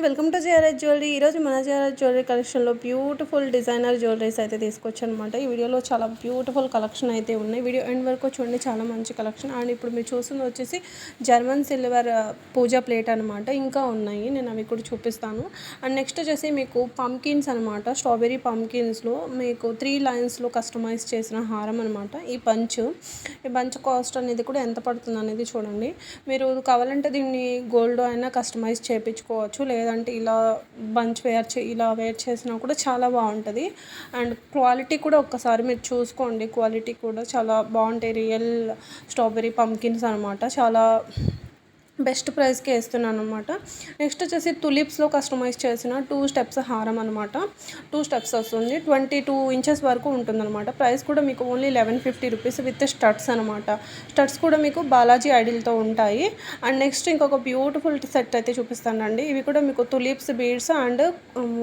And welcome to GRS jewellery. ఈరోజు మన GRS jewellery కలెక్షన్లో బ్యూటిఫుల్ డిజైనర్ జ్యువెలరీస్ అయితే తీసుకొచ్చానమాట ఈ వీడియోలో చాలా బ్యూటిఫుల్ కలెక్షన్ అయితే ఉన్నాయి. వీడియో ఎండ్ వరకు చూడండి చాలా మంచి కలెక్షన్. అండ్ ఇప్పుడు మీరు చూస్తుంది వచ్చేసి జర్మన్ సిల్వర్ పూజా ప్లేట్ అనమాట ఇంకా ఉన్నాయి. నేను అవి కూడా చూపిస్తాను. అండ్ నెక్స్ట్ వచ్చేసి మీకు పంకిన్స్ అనమాట స్ట్రాబెరీ పంకిన్స్లో మీకు త్రీ లైన్స్లో కస్టమైజ్ చేసిన హారం అనమాట ఈ పంచ్ ఈ పంచ్ కాస్ట్ అనేది కూడా ఎంత పడుతుంది అనేది చూడండి. మీరు కావాలంటే దీన్ని గోల్డ్ అయినా కస్టమైజ్ చేయించుకోవచ్చు. లేదంటే ఇలా బంచ్ వేర్ చే ఇలా వేర్ చేసినా కూడా చాలా బాగుంటుంది. అండ్ క్వాలిటీ కూడా ఒక్కసారి మీరు చూసుకోండి. క్వాలిటీ కూడా చాలా బాగుంటాయి. రియల్ స్ట్రాబెరీ పంకిన్స్ అనమాట చాలా బెస్ట్ ప్రైస్కి వేస్తున్నాను అనమాట నెక్స్ట్ వచ్చేసి తులిప్స్లో కస్టమైజ్ చేసిన టూ స్టెప్స్ హారం అనమాట టూ స్టెప్స్ వస్తుంది. ట్వంటీ టూ ఇంచెస్ వరకు ఉంటుందన్నమాట. ప్రైస్ కూడా మీకు only eleven fifty rupees with studs అనమాట స్టడ్స్ కూడా మీకు బాలాజీ ఐడిల్తో ఉంటాయి. అండ్ నెక్స్ట్ ఇంకొక బ్యూటిఫుల్ సెట్ అయితే చూపిస్తానండి. ఇవి కూడా మీకు తులిప్స్ బీడ్స్ అండ్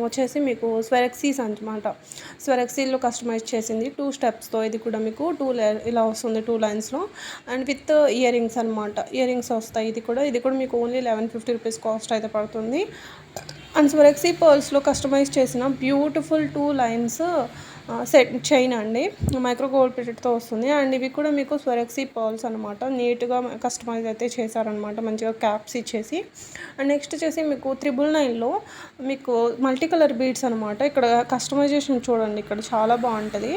వచ్చేసి మీకు స్వెరక్సీస్ అనమాట స్వెరక్సీలో కస్టమైజ్ చేసింది టూ స్టెప్స్తో. ఇది కూడా మీకు టూ ఇలా వస్తుంది టూ లైన్స్లో. అండ్ విత్ ఇయర్ రింగ్స్ అనమాట ఇయర్ రింగ్స్ వస్తాయి. ఇది కూడా ఇది కూడా మీకు only eleven fifty rupees cost అయితే పడుతుంది. అండ్ స్వరక్సీ పర్ల్స్లో కస్టమైజ్ చేసిన beautiful two lines set chain అండి మైక్రో గోల్డ్ ప్లేటెడ్తో వస్తుంది. అండ్ ఇవి కూడా మీకు స్వరక్సీ పర్ల్స్ అనమాట నీట్గా కస్టమైజ్ అయితే చేశారనమాట మంచిగా క్యాప్స్ ఇచ్చేసి. అండ్ నెక్స్ట్ వచ్చేసి మీకు త్రిబుల్ నైన్లో మీకు మల్టీ కలర్ బీడ్స్ అనమాట ఇక్కడ కస్టమైజేషన్ చూడండి ఇక్కడ చాలా బాగుంటుంది.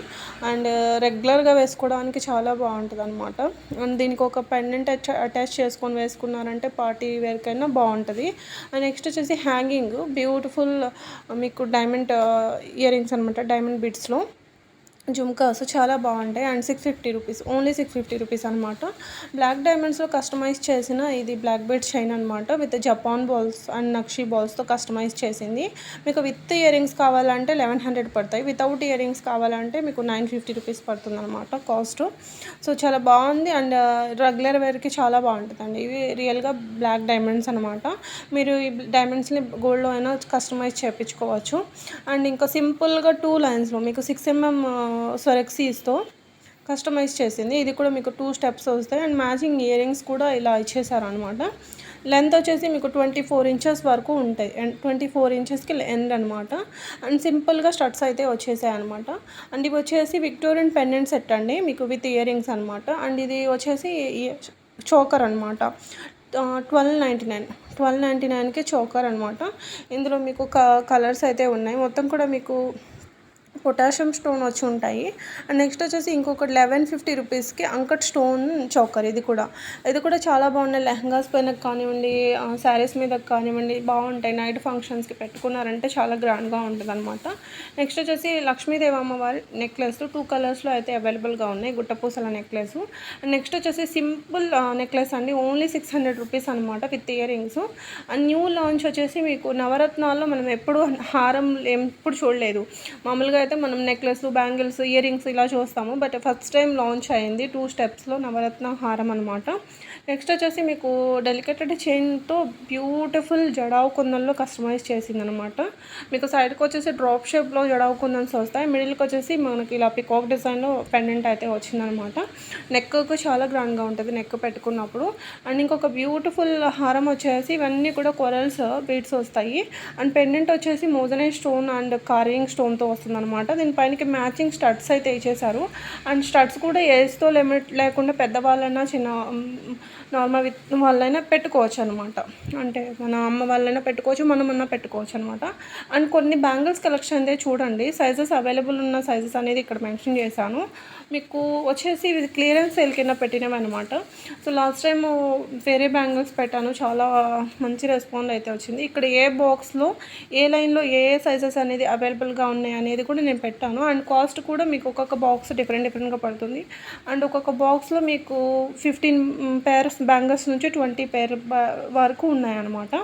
అండ్ రెగ్యులర్గా వేసుకోవడానికి చాలా బాగుంటుంది అనమాట అండ్ దీనికి ఒక పెండెంట్ అటాచ్ చేసుకొని వేసుకున్నారంటే పార్టీ వేర్కైనా బాగుంటుంది. అండ్ నెక్స్ట్ వచ్చేసి హ్యాంగింగ్ బ్యూటిఫుల్ మీకు డైమండ్ ఇయర్ రింగ్స్ అనమాట డైమండ్ బీడ్స్లో. జుమ్కాస్ చాలా బాగుంటాయి. And six fifty rupees only six fifty rupees అనమాట బ్లాక్ డైమండ్స్లో కస్టమైజ్ చేసిన ఇది బ్లాక్ బెడ్ చైన్ అనమాట విత్ జపాన్ బాల్స్ అండ్ నక్షి బాల్స్తో కస్టమైజ్ చేసింది. మీకు విత్ ఇయర్ రింగ్స్ కావాలంటే లెవెన్ హండ్రెడ్ పడతాయి. వితౌట్ ఇయర్ రింగ్స్ కావాలంటే మీకు నైన్ ఫిఫ్టీ రూపీస్ పడుతుంది అనమాట కాస్ట్ సో చాలా బాగుంది. అండ్ uh, రెగ్యులర్ వేర్కి చాలా బాగుంటుందండి. ఇవి రియల్గా బ్లాక్ డైమండ్స్ అనమాట మీరు ఈ డైమండ్స్ని గోల్డ్లో అయినా కస్టమైజ్ చేయించుకోవచ్చు అండ్ ఇంకా సింపుల్గా టూ లైన్స్లో మీకు సిక్స్ ఎంఎం సొరెక్సీస్తో కస్టమైజ్ చేసింది. ఇది కూడా మీకు టూ స్టెప్స్ వస్తాయి. అండ్ మ్యాచింగ్ ఇయరింగ్స్ కూడా ఇలా ఇచ్చేసారనమాట లెంత్ వచ్చేసి మీకు ట్వంటీ ఫోర్ ఇంచెస్ వరకు ఉంటాయి. అండ్ ట్వంటీ ఫోర్ ఇంచెస్కి ఎండ్ అనమాట అండ్ సింపుల్గా స్టడ్స్ అయితే వచ్చేసాయి అనమాట అండ్ ఇవి వచ్చేసి విక్టోరియన్ పెండెంట్ సెట్ అండి. మీకు విత్ ఇయరింగ్స్ అనమాట అండ్ ఇది వచ్చేసి చోకర్ అనమాట twelve ninety nine twelve ninety నైన్కి చోకర్ అనమాట ఇందులో మీకు క కలర్స్ అయితే ఉన్నాయి. మొత్తం కూడా మీకు పొటాషియం స్టోన్ వచ్చి ఉంటాయి. అండ్ నెక్స్ట్ వచ్చేసి ఇంకొకటి లెవెన్ ఫిఫ్టీ రూపీస్కి అంకట్ స్టోన్ చౌకర్ ఇది కూడా. ఇది కూడా చాలా బాగున్నాయి. లెహంగాస్ పైన కానివ్వండి శారీస్ మీద కానివ్వండి బాగుంటాయి. నైట్ ఫంక్షన్స్కి పెట్టుకున్నారంటే చాలా గ్రాండ్గా ఉంటుంది అనమాట నెక్స్ట్ వచ్చేసి లక్ష్మీదేవి అమ్మవారి నెక్లెస్ టూ కలర్స్లో అయితే అవైలబుల్గా ఉన్నాయి. గుట్టపూసల నెక్లెస్. అండ్ నెక్స్ట్ వచ్చేసి సింపుల్ నెక్లెస్ అండి. ఓన్లీ సిక్స్ హండ్రెడ్ రూపీస్ అనమాట with ear rings. And new launch వచ్చేసి మీకు నవరత్నాల్లో మనం ఎప్పుడు హారం ఎప్పుడు చూడలేదు. మామూలుగా అయితే మనం నెక్లెస్ బ్యాంగిల్స్ ఇయర్ రింగ్స్ ఇలా చూస్తాము. బట్ ఫస్ట్ టైం లాంచ్ అయింది. టూ స్టెప్స్లో నవరత్న హారం అనమాట నెక్స్ట్ వచ్చేసి మీకు డెలికేటెడ్ చైన్తో బ్యూటిఫుల్ జడావు కుందన్లో కస్టమైజ్ చేసింది అనమాట మీకు సైడ్కి వచ్చేసి డ్రాప్ షేప్లో జడావు కుందన్స్ వస్తాయి. మిడిల్కి వచ్చేసి మనకి ఇలా పికాక్ డిజైన్లో పెండెంట్ అయితే వచ్చిందనమాట. నెక్కు చాలా గ్రాండ్గా ఉంటుంది నెక్ పెట్టుకున్నప్పుడు. అండ్ ఇంకొక బ్యూటిఫుల్ హారం వచ్చేసి ఇవన్నీ కూడా కొరల్స్ బీడ్స్ వస్తాయి. అండ్ పెండెంట్ వచ్చేసి మోజనే స్టోన్ అండ్ కార్వింగ్ స్టోన్తో వస్తుందనమాట. దీనిపైనకి మ్యాచింగ్ స్టడ్స్ అయితే ఇచ్చేసారు అండ్ స్టడ్స్ కూడా ఏజ్తో లిమిట్ లేకుండా పెద్దవాళ్ళన్నా చిన్న నార్మల్ విత్ వాళ్ళైనా పెట్టుకోవచ్చు అనమాట అంటే మన అమ్మ వాళ్ళైనా పెట్టుకోవచ్చు మనం పెట్టుకోవచ్చు అనమాట అండ్ కొన్ని బ్యాంగిల్స్ కలెక్షన్ అయితే చూడండి సైజెస్ అవైలబుల్ ఉన్న సైజెస్ అనేది ఇక్కడ మెన్షన్ చేశాను. మీకు వచ్చేసి ఇది క్లియరెన్స్ సేల్ కింద పెట్టినవి అనమాట సో లాస్ట్ టైం వేరే బ్యాంగిల్స్ పెట్టాను. చాలా మంచి రెస్పాండ్ అయితే వచ్చింది. ఇక్కడ ఏ బాక్స్లో ఏ లైన్లో ఏ ఏ సైజెస్ అనేది అవైలబుల్గా ఉన్నాయి అనేది కూడా నేను పెట్టాను. అండ్ కాస్ట్ కూడా మీకు ఒక్కొక్క బాక్స్ డిఫరెంట్ డిఫరెంట్గా పడుతుంది. అండ్ ఒక్కొక్క బాక్స్లో మీకు ఫిఫ్టీన్ పేర్స్ బ్యాంగిల్స్ నుంచి ట్వంటీ పేర్ వరకు ఉన్నాయన్నమాట.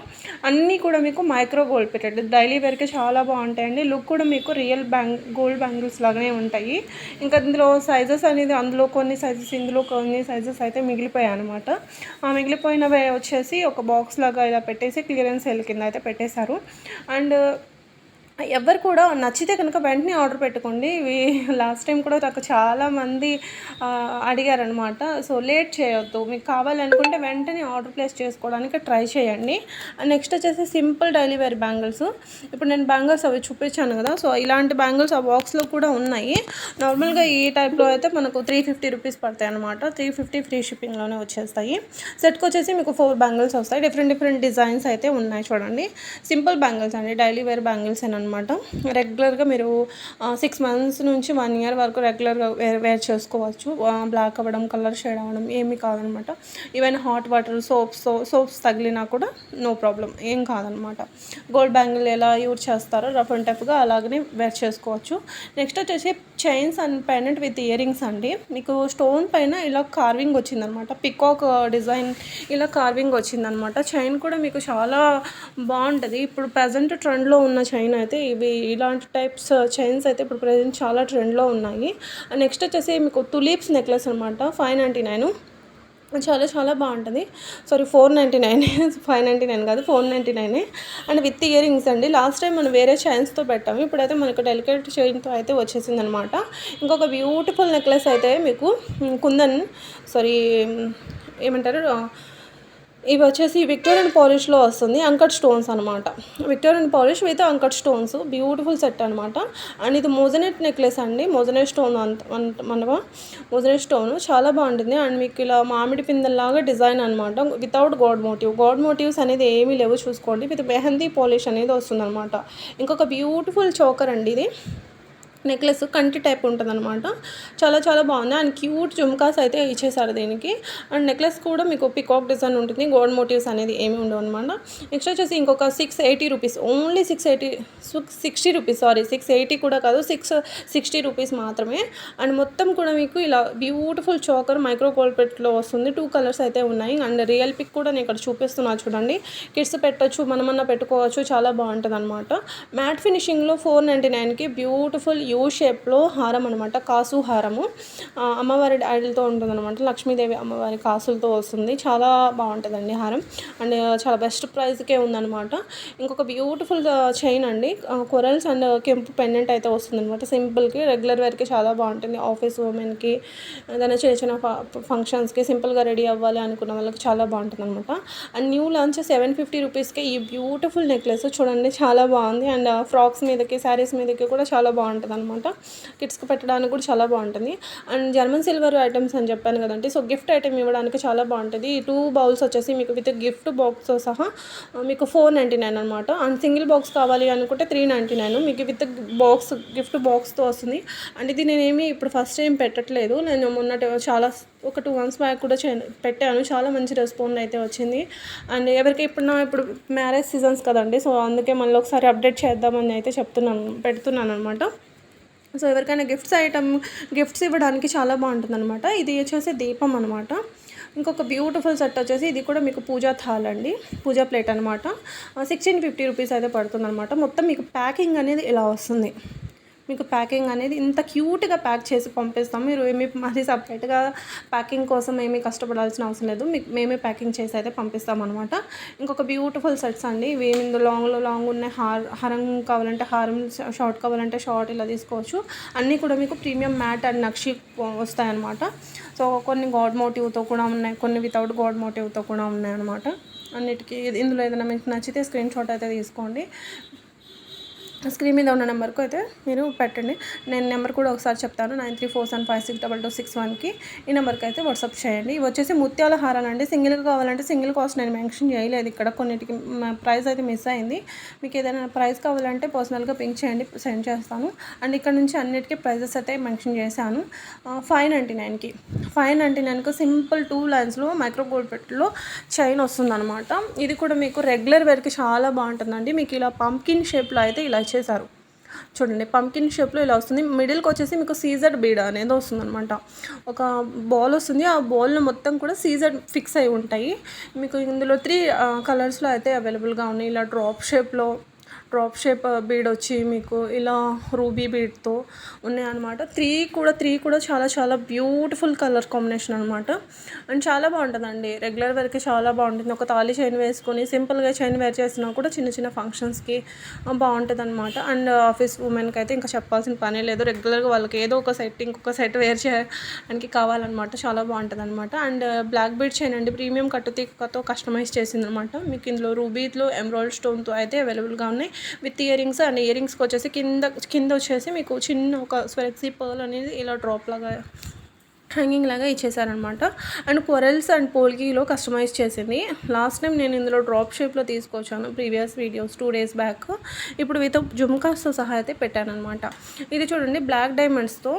అన్నీ కూడా మీకు మైక్రో గోల్డ్ పెట్టండి డైలీ వేర్కి చాలా బాగుంటాయండి. లుక్ కూడా మీకు రియల్ బ్యాంగ్ గోల్డ్ బ్యాంగిల్స్ లాగానే ఉంటాయి. ఇంకా ఇందులో సైజెస్ అనేది అందులో కొన్ని సైజెస్ ఇందులో కొన్ని సైజెస్ అయితే మిగిలిపోయాయి అనమాట ఆ మిగిలిపోయినవి వచ్చేసి ఒక బాక్స్ లాగా ఇలా పెట్టేసి క్లియరెన్స్ సెల్ కింద అయితే పెట్టేశారు. అండ్ ఎవరు కూడా నచ్చితే కనుక వెంటనే ఆర్డర్ పెట్టుకోండి. ఇవి లాస్ట్ టైం కూడా నాకు చాలామంది అడిగారనమాట సో లేట్ చేయొద్దు. మీకు కావాలనుకుంటే వెంటనే ఆర్డర్ ప్లేస్ చేసుకోవడానికి ట్రై చేయండి. నెక్స్ట్ వచ్చేసి సింపుల్ డైలీ వేర్ బ్యాంగిల్స్. ఇప్పుడు నేను బ్యాంగిల్స్ అవి చూపించాను కదా. సో ఇలాంటి బ్యాంగిల్స్ ఆ బాక్స్లో కూడా ఉన్నాయి. నార్మల్గా ఈ టైప్లో అయితే మనకు త్రీ ఫిఫ్టీ రూపీస్ పడతాయి అనమాట త్రీ ఫిఫ్టీ ఫ్రీ షిప్పింగ్లోనే వచ్చేస్తాయి. సెట్కి వచ్చేసి మీకు ఫోర్ బ్యాంగిల్స్ వస్తాయి. డిఫరెంట్ డిఫరెంట్ డిజైన్స్ అయితే ఉన్నాయి చూడండి. సింపుల్ బ్యాంగిల్స్ అండి. డైలీ వేర్ బ్యాంగిల్స్ అని అనమాట రెగ్యులర్గా మీరు సిక్స్ మంత్స్ నుంచి వన్ ఇయర్ వరకు రెగ్యులర్గా వేర్ వేర్ చేసుకోవచ్చు. బ్లాక్ అవ్వడం కలర్ షేడ్ అవ్వడం ఏమీ కాదనమాట even hot water soaps soaps తగిలినా కూడా నో ప్రాబ్లం ఏం కాదనమాట గోల్డ్ బ్యాంగిల్ ఎలా యూజ్ చేస్తారో రఫ్ అండ్ టఫ్గా అలాగనే వేర్ చేసుకోవచ్చు. నెక్స్ట్ వచ్చేసి chains and pendant with ear rings అండి. మీకు స్టోన్ పైన ఇలా కార్వింగ్ వచ్చిందనమాట. పికాక్ డిజైన్ uh, ఇలా కార్వింగ్ వచ్చిందనమాట. చైన్ కూడా మీకు చాలా బాగుంటుంది. ఇప్పుడు ప్రజెంట్ ట్రెండ్లో ఉన్న చైన్ అయితే ఇవి ఇలాంటి టైప్స్ చైన్స్ uh, అయితే ఇప్పుడు ప్రజెంట్ చాలా ట్రెండ్లో ఉన్నాయి. నెక్స్ట్ వచ్చేసి మీకు తులీప్స్ నెక్లెస్ అనమాట. ఫైవ్ నైంటీ నైన్ చాలా చాలా బాగుంటుంది. Sorry four ninety nine five ninety nine కాదు four ninety nine and with ear rings అండి లాస్ట్ టైం మనం వేరే చైన్స్తో పెట్టాము ఇప్పుడైతే మనకు డెలికేట్ చైన్తో అయితే వచ్చేసింది అనమాట ఇంకొక బ్యూటిఫుల్ నెక్లెస్ అయితే మీకు కుందన్ సారీ ఏమంటారు ఇవి వచ్చేసి విక్టోరియన్ పాలిష్లో వస్తుంది అంకట్ స్టోన్స్ అనమాట Victorian polish with uncut stones beautiful set అనమాట అండ్ ఇది మోజనెట్ నెక్లెస్ అండి మోజనెట్ స్టోన్ అంత మనవా? మోజనెట్ స్టోన్ చాలా బాగుంటుంది. అండ్ మీకు ఇలా మామిడి పిందల్లాగా డిజైన్ అనమాట without god motif. God motifs అనేది ఏమీ లేవు చూసుకోండి. విత్ మెహందీ పాలిష్ అనేది వస్తుంది అనమాట ఇంకొక బ్యూటిఫుల్ చోకర్ అండి ఇది. నెక్లెస్ కంటి టైప్ ఉంటుంది అనమాట చాలా చాలా బాగుంది అండ్ క్యూట్ జుమ్కాస్ అయితే ఇచ్చేసారు దీనికి. అండ్ నెక్లెస్ కూడా మీకు పికాక్ డిజైన్ ఉంటుంది. గోల్డ్ మోటివ్స్ అనేది ఏమి ఉండవు అనమాట నెక్స్ట్ వచ్చేసి ఇంకొక six eighty rupees. Only six eighty sixty rupees. Sorry six eighty కూడా కాదు సిక్స్ సిక్స్టీ రూపీస్ మాత్రమే. అండ్ మొత్తం కూడా మీకు ఇలా బ్యూటిఫుల్ చోకర్ మైక్రో కోల్పెట్లో వస్తుంది. టూ కలర్స్ అయితే ఉన్నాయి. అండ్ రియల్ పిక్ కూడా నేను ఇక్కడ చూపిస్తున్నా చూడండి. కిడ్స్ పెట్టచ్చు మనమన్నా పెట్టుకోవచ్చు. చాలా బాగుంటుంది అనమాట మ్యాట్ ఫినిషింగ్లో ఫోర్ నైంటీ నైన్కి బ్యూటిఫుల్ యూ షేప్లో హారం అనమాట కాసు హారము. అమ్మవారి ఉంటుంది ఉంటుందన్నమాట లక్ష్మీదేవి అమ్మవారి కాసులతో వస్తుంది. చాలా బాగుంటుందండి హారం. అండ్ చాలా బెస్ట్ ప్రైస్కే ఉందన్నమాట. ఇంకొక బ్యూటిఫుల్ చైన్ అండి. కొరల్స్ అండ్ కెంపు పెండెంట్ అయితే వస్తుంది అనమాట సింపుల్కి రెగ్యులర్ వేర్కి చాలా బాగుంటుంది. ఆఫీస్ ఉమెన్కి ఏదైనా చిన్న చిన్న ఫంక్షన్స్కి సింపుల్గా రెడీ అవ్వాలి అనుకున్న వాళ్ళకి చాలా బాగుంటుంది అనమాట and new launch seven fifty రూపీస్కి ఈ బ్యూటిఫుల్ నెక్లెస్ చూడండి చాలా బాగుంది. అండ్ ఫ్రాక్స్ మీదకి శారీస్ మీదకి కూడా చాలా బాగుంటుంది అనమాట కిడ్స్కి పెట్టడానికి కూడా చాలా బాగుంటుంది. అండ్ జర్మన్ సిల్వర్ ఐటమ్స్ అని చెప్పాను కదండి. సో గిఫ్ట్ ఐటమ్ ఇవ్వడానికి చాలా బాగుంటుంది. ఈ టూ బౌల్స్ వచ్చేసి మీకు విత్ గిఫ్ట్ బాక్స్ సహా మీకు ఫోర్ నైంటీ నైన్ అనమాట అండ్ సింగిల్ బాక్స్ కావాలి అనుకుంటే త్రీ నైంటీ నైన్ మీకు విత్ బాక్స్ గిఫ్ట్ బాక్స్తో వస్తుంది. అండ్ ఇది నేనేమి ఇప్పుడు ఫస్ట్ టైం పెట్టట్లేదు. నేను మొన్నటి చాలా ఒక టూ మంత్స్ బ్యాక్ కూడా పెట్టాను. చాలా మంచి రెస్పాండ్ అయితే వచ్చింది. అండ్ ఎవరికి ఇప్పుడు నా ఇప్పుడు మ్యారేజ్ సీజన్స్ కదండి. సో అందుకే మళ్ళీ ఒకసారి అప్డేట్ చేద్దామని అయితే చెప్తున్నాను పెడుతున్నాను అనమాట సో ఎవరికైనా గిఫ్ట్స్ ఐటమ్ గిఫ్ట్స్ ఇవ్వడానికి చాలా బాగుంటుంది అనమాట ఇది వచ్చేసి దీపం అనమాట ఇంకొక బ్యూటిఫుల్ సెట్ వచ్చేసి ఇది కూడా మీకు పూజా థాల్ అండి. పూజా ప్లేట్ అనమాట సిక్స్టీన్ ఫిఫ్టీ రూపీస్ అయితే పడుతుంది అనమాట మొత్తం మీకు ప్యాకింగ్ అనేది ఇలా వస్తుంది. మీకు ప్యాకింగ్ అనేది ఇంత క్యూట్గా ప్యాక్ చేసి పంపిస్తాం. మీరు ఏమి మరి సపరేట్గా ప్యాకింగ్ కోసం ఏమీ కష్టపడాల్సిన అవసరం లేదు. మీకు మేమే ప్యాకింగ్ చేసి అయితే పంపిస్తాం అనమాట ఇంకొక బ్యూటిఫుల్ సెట్స్ అండి. ఇవి ఇందులో లాంగ్లో లాంగ్ ఉన్నాయి. హార్ హారం కావాలంటే హారం షార్ట్ కావాలంటే షార్ట్ ఇలా తీసుకోవచ్చు. అన్నీ కూడా మీకు ప్రీమియం మ్యాట్ అండ్ నక్షి వస్తాయన్నమాట. సో కొన్ని గాడ్ మోటివ్తో కూడా ఉన్నాయి. కొన్ని వితౌట్ గాడ్ మోటివ్తో కూడా ఉన్నాయన్నమాట. అన్నిటికీ ఇందులో ఏదైనా మీకు నచ్చితే స్క్రీన్ షాట్ అయితే తీసుకోండి. స్క్రీన్ మీద ఉన్న నెంబర్కు అయితే మీరు పెట్టండి. నేను నెంబర్ కూడా ఒకసారి చెప్తాను. Nine three four seven five six double two six వన్కి ఈ నెంబర్కి అయితే వాట్సాప్ చేయండి. ఇవి వచ్చేసి ముత్యాల హారాలు అండి సింగిల్గా కావాలంటే సింగిల్ కాస్ట్ నేను మెన్షన్ చేయలేదు. ఇక్కడ కొన్నిటికి ప్రైస్ అయితే మిస్ అయింది. మీకు ఏదైనా ప్రైస్ కావాలంటే పర్సనల్గా పింక్ చేయండి సెండ్ చేస్తాను. అండ్ ఇక్కడ నుంచి అన్నిటికీ ప్రైజెస్ అయితే మెన్షన్ చేశాను. ఫైవ్ నైంటీ నైన్కి. ఫైవ్ నైంటీ నైన్కి సింపుల్ టూ లైన్స్లో మైక్రో గోల్డ్ పెట్టులో చైన్ వస్తుందన్నమాట. ఇది కూడా మీకు రెగ్యులర్ వేర్కి చాలా బాగుంటుందండి. మీకు ఇలా పంకిన్ షేప్లో అయితే ఇలా చేశారు. చూడండి పంకిన్ షేప్లో ఇలా వస్తుంది. మిడిల్కి వచ్చేసి మీకు సీజర్ బీడ్ అనేది వస్తుంది అనమాట ఒక బాల్ వస్తుంది. ఆ బాల్ మొత్తం కూడా సీజర్ ఫిక్స్ అయి ఉంటాయి. మీకు ఇందులో త్రీ కలర్స్లో అయితే అవైలబుల్గా ఉన్నాయి. ఇలా డ్రాప్ షేప్లో డ్రాప్ షేప్ బీడ్ వచ్చి మీకు ఇలా రూబీ బీడ్తో ఉన్నాయన్నమాట. త్రీ కూడా త్రీ కూడా చాలా చాలా బ్యూటిఫుల్ కలర్ కాంబినేషన్ అనమాట అండ్ చాలా బాగుంటుందండి. రెగ్యులర్ వేర్కి చాలా బాగుంటుంది. ఒక తాళి చైన్ వేసుకొని సింపుల్గా చైన్ వేర్ చేసినా కూడా చిన్న చిన్న ఫంక్షన్స్కి బాగుంటుంది అనమాట అండ్ ఆఫీస్ ఉమెన్కి అయితే ఇంకా చెప్పాల్సిన పనే లేదు. రెగ్యులర్గా వాళ్ళకి ఏదో ఒక సెట్ ఇంకొక సెట్ వేర్ చేయడానికి కావాలన్నమాట. చాలా బాగుంటుంది అనమాట అండ్ బ్లాక్ బీడ్ చైన్ అండి. ప్రీమియం కట్టుతీకతో కస్టమైజ్ చేసిందనమాట మీకు ఇందులో రూబీలో ఎమ్రాయిడ్ స్టోన్తో అయితే అవైలబుల్గా ఉన్నాయి. With ear rings and ear రింగ్స్కి వచ్చేసి కింద కింద వచ్చేసి మీకు చిన్న ఒక స్వెక్సీ పర్ల్ అనేది ఇలా డ్రాప్ లాగా హ్యాంగింగ్ లాగా ఇచ్చేసారనమాట. అండ్ కొరెల్స్ అండ్ పోల్కీలో కస్టమైజ్ చేసింది. లాస్ట్ టైం నేను ఇందులో డ్రాప్ షేప్లో తీసుకొచ్చాను previous videos two days back. ఇప్పుడు విత్ జుమ్కాస్తో సహా అయితే పెట్టాను అనమాట ఇది చూడండి బ్లాక్ డైమండ్స్తో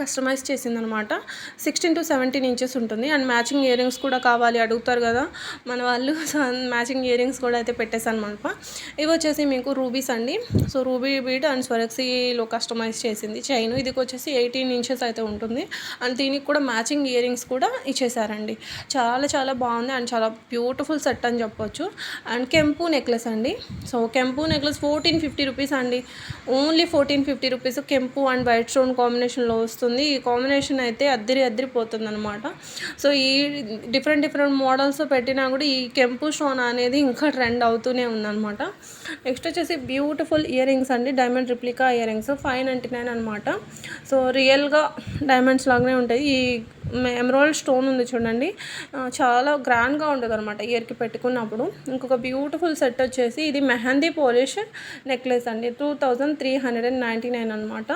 కస్టమైజ్ చేసిందనమాట. సిక్స్టీన్ టు సెవెంటీన్ ఇంచెస్ ఉంటుంది. అండ్ మ్యాచింగ్ ఇయర్ రింగ్స్ కూడా కావాలి అడుగుతారు కదా. మన వాళ్ళు మ్యాచింగ్ ఇయర్ రింగ్స్ కూడా అయితే పెట్టేశాను అనమాట ఇవి వచ్చేసి మీకు రూబీస్ అండి. సో రూబీ బీట్ అండ్ స్వరక్సీలో కస్టమైజ్ చేసింది చైన్. ఇది వచ్చేసి ఎయిటీన్ ఇంచెస్ అయితే ఉంటుంది. అండ్ దీనికి కూడా మ్యాచింగ్ ఇయర్ రింగ్స్ కూడా ఇచ్చేసారండి చాలా చాలా బాగుంది. అండ్ చాలా బ్యూటిఫుల్ సెట్ అని చెప్పొచ్చు. అండ్ కెంపు నెక్లెస్ అండి. సో కెంపు నెక్లెస్ ఫోర్టీన్ ఫిఫ్టీ రూపీస్ అండి. ఓన్లీ ఫోర్టీన్ ఫిఫ్టీ రూపీస్ కెంపు అండ్ వైట్ స్టోన్ కాంబినేషన్లో వస్తుంది ఈ కాంబినేషన్ అయితే అద్దరి అద్దరిపోతుంది అనమాట సో ఈ డిఫరెంట్ డిఫరెంట్ మోడల్స్ పెట్టినా కూడా ఈ కెంపు స్టోన్ అనేది ఇంకా ట్రెండ్ అవుతూనే ఉందన్నమాట. నెక్స్ట్ వచ్చేసి బ్యూటిఫుల్ ఇయర్ రింగ్స్ అండి. Diamond replica ear rings five ninety nine అనమాట సో రియల్గా డైమండ్స్ లాగానే ఉంటాయి. ఈ ఎమరాల్డ్ స్టోన్ ఉంది చూడండి. చాలా గ్రాండ్గా ఉంటుంది అనమాట ఇయర్కి పెట్టుకున్నప్పుడు. ఇంకొక బ్యూటిఫుల్ సెట్ వచ్చేసి ఇది మెహందీ పోలిష్ నెక్లెస్ అండి. Two thousand three hundred and ninety nine అనమాట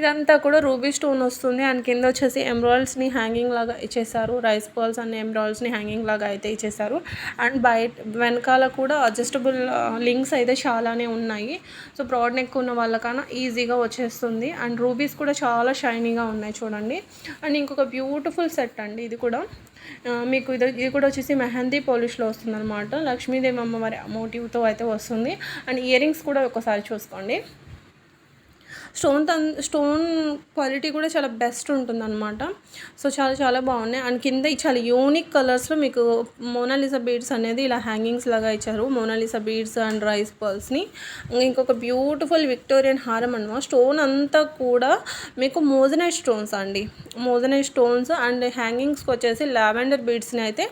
ఇదంతా కూడా రూబీ స్టోన్ వస్తుంది అండ్ కింద వచ్చేసి ఎమరాల్డ్స్ని హ్యాంగింగ్ లాగా ఇచ్చేసారు. రైస్ పర్ల్స్ అండ్ ఎంబ్రాయిల్స్ని హ్యాంగింగ్ లాగా అయితే ఇచ్చేసారు. అండ్ బయట వెనకాల కూడా అడ్జస్టబుల్ లింక్స్ అయితే చాలానే ఉన్నాయి. సో బ్రాడ్ నెక్ ఉన్న వాళ్ళకన్నా ఈజీగా వచ్చేస్తుంది. అండ్ రూబీస్ కూడా చాలా షైనీగా ఉన్నాయి చూడండి. అండ్ ఇంకొక బ్యూటిఫుల్ సెట్ అండి ఇది కూడా. మీకు ఇది ఇది కూడా వచ్చేసి మెహందీ పోలిష్లో వస్తుంది అనమాట లక్ష్మీదేవి అమ్మవారి మోటివ్తో అయితే వస్తుంది. అండ్ ఇయర్ రింగ్స్ కూడా ఒకసారి చూసుకోండి. స్టోన్ తన్ స్టోన్ క్వాలిటీ కూడా చాలా బెస్ట్ ఉంటుందన్నమాట. సో చాలా చాలా బాగున్నాయి. అండ్ కింద చాలా యూనిక్ కలర్స్లో మీకు మోనాలిసా బీడ్స్ అనేది ఇలా హ్యాంగింగ్స్ లాగా ఇచ్చారు. Mona Lisa beads and rice పర్ల్స్ని. ఇంకొక బ్యూటిఫుల్ విక్టోరియన్ హారం అనమాట స్టోన్ అంతా కూడా మీకు మోజనైజ్ స్టోన్స్ అండి. మోజనైజ్ స్టోన్స్ అండ్ హ్యాంగింగ్స్కి వచ్చేసి లావెండర్ బీడ్స్ని అయితే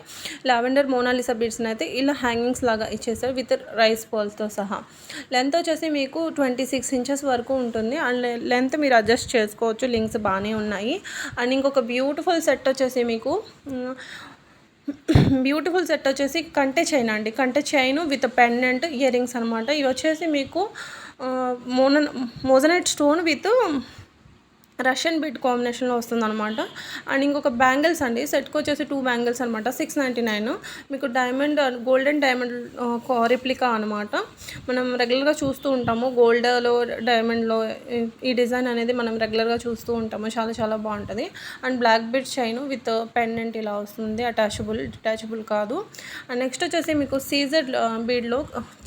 లావెండర్ మోనాలిసా బీడ్స్ని అయితే ఇలా హ్యాంగింగ్స్ లాగా ఇచ్చేసారు విత్ రైస్ పర్ల్స్తో సహా. లెంత్ వచ్చేసి మీకు ట్వంటీ సిక్స్ ఇంచెస్ వరకు ఉంటుంది. అండ్ లెంత్ మీరు అడ్జస్ట్ చేసుకోవచ్చు. లింక్స్ బాగానే ఉన్నాయి. అండ్ ఇంకొక బ్యూటిఫుల్ సెట్ వచ్చేసి మీకు బ్యూటిఫుల్ సెట్ వచ్చేసి కంటే చైన్ అండి. కంటే chain with pendant ear rings అనమాట ఇవి వచ్చేసి మీకు మోన moissanite stone with Russian bead కాంబినేషన్లో వస్తుంది అనమాట అండ్ ఇంకొక బ్యాంగిల్స్ అండి. సెట్కి వచ్చేసి టూ బ్యాంగిల్స్ అనమాట సిక్స్ నైంటీ నైన్ మీకు డైమండ్ గోల్డెన్ డైమండ్ రిప్లికా అనమాట మనం రెగ్యులర్గా చూస్తూ ఉంటాము. గోల్డ్లో డైమండ్లో ఈ డిజైన్ అనేది మనం రెగ్యులర్గా చూస్తూ ఉంటాము. చాలా చాలా బాగుంటుంది. And black bead chain with pendant ఇలా వస్తుంది. అటాచబుల్ డిటాచబుల్ కాదు. అండ్ నెక్స్ట్ వచ్చేసి మీకు సీజర్ బీడ్లో